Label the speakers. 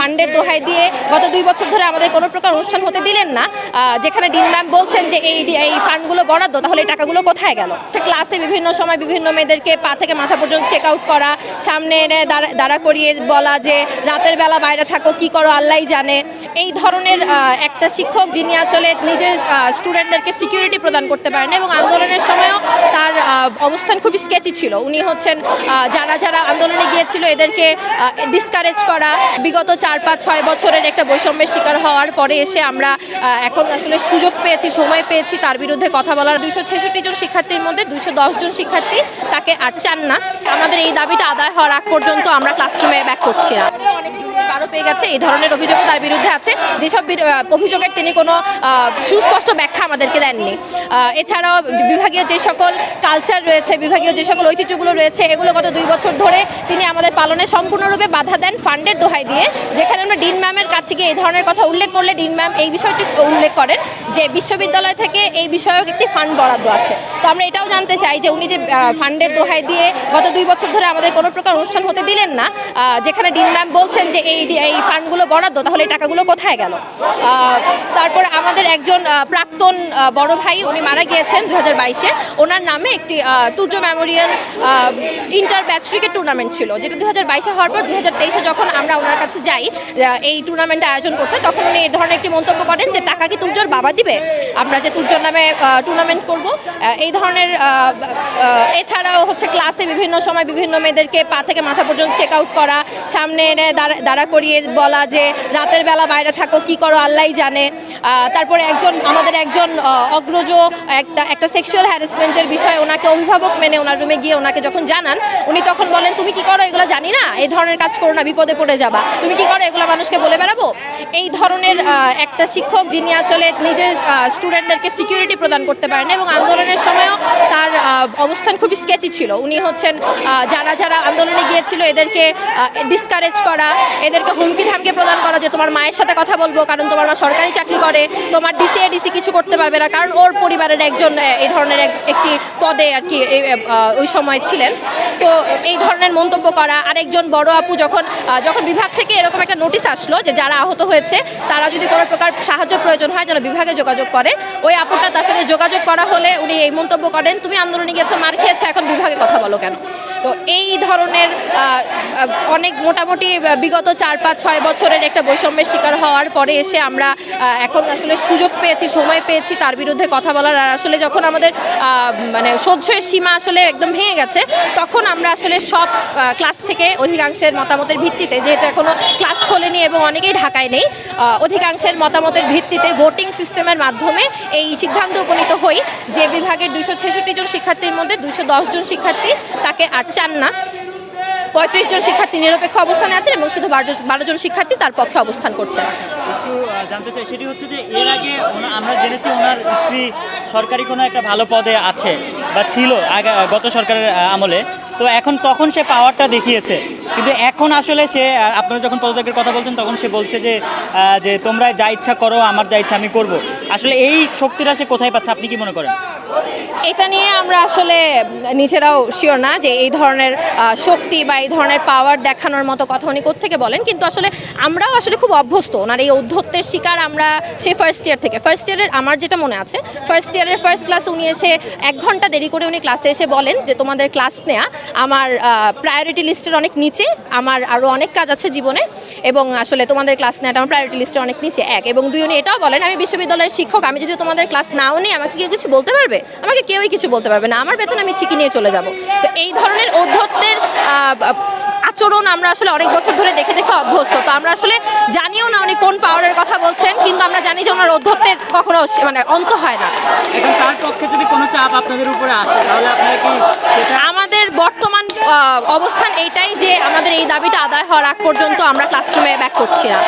Speaker 1: ফান্ডের দোহাই দিয়ে গত দুই বছর ধরে আমাদের কোনো প্রকার অনুষ্ঠান হতে দিলেন না। যেখানে ডিন ম্যাম বলছেন যে এই এই ফান্ডগুলো বরাদ্দ, তাহলে এই টাকাগুলো কোথায় গেল? ক্লাসে বিভিন্ন সময় বিভিন্ন মেয়েদেরকে পা থেকে মাথা পর্যন্ত চেক আউট করা, সামনে এনে দাঁড়া করিয়ে বলা যে রাতের বেলা বাইরে থাকো, কি করো আল্লাহই জানে। এই ধরনের একটা শিক্ষক যিনি আসলে নিজের স্টুডেন্টদেরকে সিকিউরিটি প্রদান করতে পারেন এবং আন্দোলনের সময়ও তার অবস্থান খুবই স্কেচি ছিল। উনি হচ্ছেন যারা যারা আন্দোলনে গিয়েছিল, এদেরকে ডিসকারেজ করা। বিগত চার পাঁচ ছয় বছরের একটা বৈষম্যের শিকার হওয়ার পরে এসে আমরা এখন আসলে সুযোগ পেয়েছি, সময় পেয়েছি, তার বিরুদ্ধে কথা বলার। দুইশো ছেষট্টি জন শিক্ষার্থীর মধ্যে দশ জন শিক্ষার্থী তাকে আর চান না। আমাদের এই দাবিটা আদায় হওয়ার আগ পর্যন্ত আমরা ক্লাসরুমে ব্যাক করছি না। শিক্ষার্থী পেয়ে গেছে, এই ধরনের অভিযোগও তার বিরুদ্ধে আছে। যেসব অভিযোগের তিনি কোনো সুস্পষ্ট ব্যাখ্যা আমাদেরকে দেননি। এছাড়াও বিভাগীয় যে সকল কালচার রয়েছে, বিভাগীয় যে সকল ঐতিহ্যগুলো রয়েছে, এগুলো গত দুই বছর ধরে তিনি আমাদের পালনে সম্পূর্ণরূপে বাধা দেন ফান্ডের দোহাই দিয়ে যেখানে আমরা ডিন ম্যামের কাছে গিয়ে এই ধরনের কথা উল্লেখ করলে ডিন ম্যাম এই বিষয়টি উল্লেখ করেন যে বিশ্ববিদ্যালয় থেকে এই বিষয়ক একটি ফান্ড বরাদ্দ আছে। তো আমরা এটাও জানতে চাই যে উনি যে ফান্ডের দোহাই দিয়ে গত দুই বছর ধরে আমাদের কোনো প্রকার অনুষ্ঠান হতে দিলেন না যেখানে ডিন ম্যাম বলছেন যে এই এই ফান্ডগুলো বরাদ্দ, তাহলে এই টাকাগুলো কোথায় গেল? তারপরে আমাদের একজন প্রাক্তন বড় ভাই উনি মারা গিয়েছেন দু হাজার বাইশে। ওনার নামে একটি Turjo memorial inter batch cricket tournament ছিল, যেটা দু হাজার বাইশে হওয়ার পর দু হাজার তেইশে যখন আমরা ওনার কাছে যাই এই টুর্নামেন্ট আয়োজন করতে, তখন উনি এই ধরনের একটি মন্তব্য করেন যে টাকা কি তুর্যর বাবা দিবে? আমরা যে তুর্যর নামে টুর্নামেন্ট করব এই ধরনের এছাড়াও হচ্ছে ক্লাসে বিভিন্ন সময় বিভিন্ন মেয়েদেরকে পা থেকে মাথা পর্যন্ত চেক আউট করা, সামনে এনে দাঁড়া করিয়ে বলা যে রাতের বেলা বাইরে থাকো, কি করো, আল্লাহই জানে। তারপরে একজন, আমাদের একজন অগ্রজ, একটা একটা সেক্সুয়াল হ্যারাসমেন্টের বিষয়ে ওনাকে অভিভাবক মেনে ওনার রুমে গিয়ে ওনাকে যখন জানান, উনি তখন বলেন, তুমি কি করো? এগুলো জানি না। এই ধরনের কাজ করো না, বিপদে পড়ে যাবা। তুমি কি করো? এগুলো মানুষকে বলে বেড়াবো। এই ধরনের একটা শিক্ষক যিনি আসলে নিজের স্টুডেন্টদেরকে সিকিউরিটি প্রদান করতে পারেন এবং আন্দোলনের সময়ও তার অবস্থান খুবই স্কেচি ছিল। উনি হচ্ছেন যারা যারা আন্দোলনে গিয়েছিল এদেরকে ডিসকারেজ করা, এদেরকে হুমকি ধামকে প্রদান করা যে তোমার মায়ের সাথে কথা বলব, কারণ তোমার মা সরকারি চাকরি করে, তোমার ডিসি ডিসি কিছু করতে পারবে না, কারণ ওর পরিবারের একজন এই ধরনের একটি পদে আর কি ওই সময় ছিলেন। তো এই ধরনের মন্তব্য করা, আরেকজন বড় আপু যখন যখন বিভাগ থেকে এরকম একটা নোটিশ আসলো যে যারা আহত হয়েছে, তারা যদি কোনো প্রকার সাহায্য প্রয়োজন হয়, যেন বিভাগে যোগাযোগ করে। ওই আপুটা তার সাথে যোগাযোগ করা হলে উনি এই মন্তব্য করেন, তুমি আন্দোলনে গিয়েছো, মার খেয়েছো, এখন বিভাগে কথা বলো কেন? তো এই ধরনের অনেক মোটামুটি বিগত চার পাঁচ ছয় বছরের একটা বৈষম্যের শিকার হওয়ার পরে এসে আমরা এখন আসলে সুযোগ পেয়েছি, সময় পেয়েছি তার বিরুদ্ধে কথা বলার। আর আসলে যখন আমাদের মানে সহ্যের সীমা আসলে একদম ভেঙে গেছে, তখন আমরা আসলে সব ক্লাস থেকে অধিকাংশের মতামতের ভিত্তিতে, যেহেতু এখনও ক্লাস খোলেনি এবং অনেকেই ঢাকায় নেই অধিকাংশের মতামতের ভিত্তিতে ভোটিং সিস্টেমের মাধ্যমে এই সিদ্ধান্ত উপনীত হই যে বিভাগের দুইশো ছেষট্টি জন শিক্ষার্থীর মধ্যে দশ জন শিক্ষার্থী তাকে আর চান না। পঁয়ত্রিশ জন শিক্ষার্থী নিরপেক্ষ অবস্থানে আছেন এবং শুধু বারো জন শিক্ষার্থী তার পক্ষে অবস্থান করছেন।
Speaker 2: জানতে চাই, সেটি হচ্ছে যে এর আগে আমরা জেনেছি ওনার স্ত্রী সরকারি কোনো একটা ভালো পদে আছে বা ছিল আগে গত সরকারের আমলে। তো এখন তখন সে পাওয়ারটা দেখিয়েছে। কিন্তু এখন আসলে সে আপনারা যখন পদত্যাগের কথা বলছেন, তখন সে বলছে যে যে তোমরা যা ইচ্ছা করো, আমার যা ইচ্ছা আমি করব। আসলে এই শক্তিটা সে কোথায় পাচ্ছে, আপনি কি মনে করেন?
Speaker 1: এটা নিয়ে আমরা আসলে নিজেরাও শিওর না যে এই ধরনের শক্তি বা এই ধরনের পাওয়ার দেখানোর মতো কথা উনি কোত্থেকে বলেন। কিন্তু আসলে আমরাও আসলে খুব অভ্যস্ত। ওনার এই ঔদ্ধত্যের শিকার আমরা সেই ফার্স্ট ইয়ার থেকে। ফার্স্ট ইয়ারের আমার যেটা মনে আছে ফার্স্ট ইয়ারের ফার্স্ট ক্লাস উনি এসে এক ঘণ্টা দেরি করে উনি ক্লাসে এসে বলেন যে, তোমাদের ক্লাস নেওয়া আমার প্রায়োরিটি লিস্টের অনেক নিচে, আমার আরও অনেক কাজ আছে জীবনে এবং আসলে তোমাদের ক্লাস নেওয়াটা আমার প্রায়োরিটি লিস্টের অনেক নিচে এক। এবং দুই উনি এটাও বলেন, আমি বিশ্ববিদ্যালয়ের শিক্ষক, আমি যদি তোমাদের ক্লাস নাও নিই, আমাকে কেউ কিছু বলতে পারবে? আমাকে কেউই কিছু বলতে পারবে না। আমার বেতন আমি ঠিকই নিয়ে চলে যাব। তো এই ধরনের আহ, আচরণ আমরা আসলে অনেক বছর ধরে দেখে দেখে অভ্যস্ত। তো আমরা আসলে জানিও না উনি কোন পাওয়ারের কথা বলছেন কিন্তু আমরা জানি যে ওনার ঔদ্ধত্যের কখনো মানে অন্ত হয় না।
Speaker 2: এখন তার পক্ষে যদি কোনো চাপ আপনাদের উপরে আসে তাহলে আপনারা কি
Speaker 1: আমাদের বর্তমান অবস্থান এইটাই যে আমাদের এই দাবিটা আদায় হওয়ার আগ পর্যন্ত আমরা ক্লাসরুমে ব্যাক করছি না।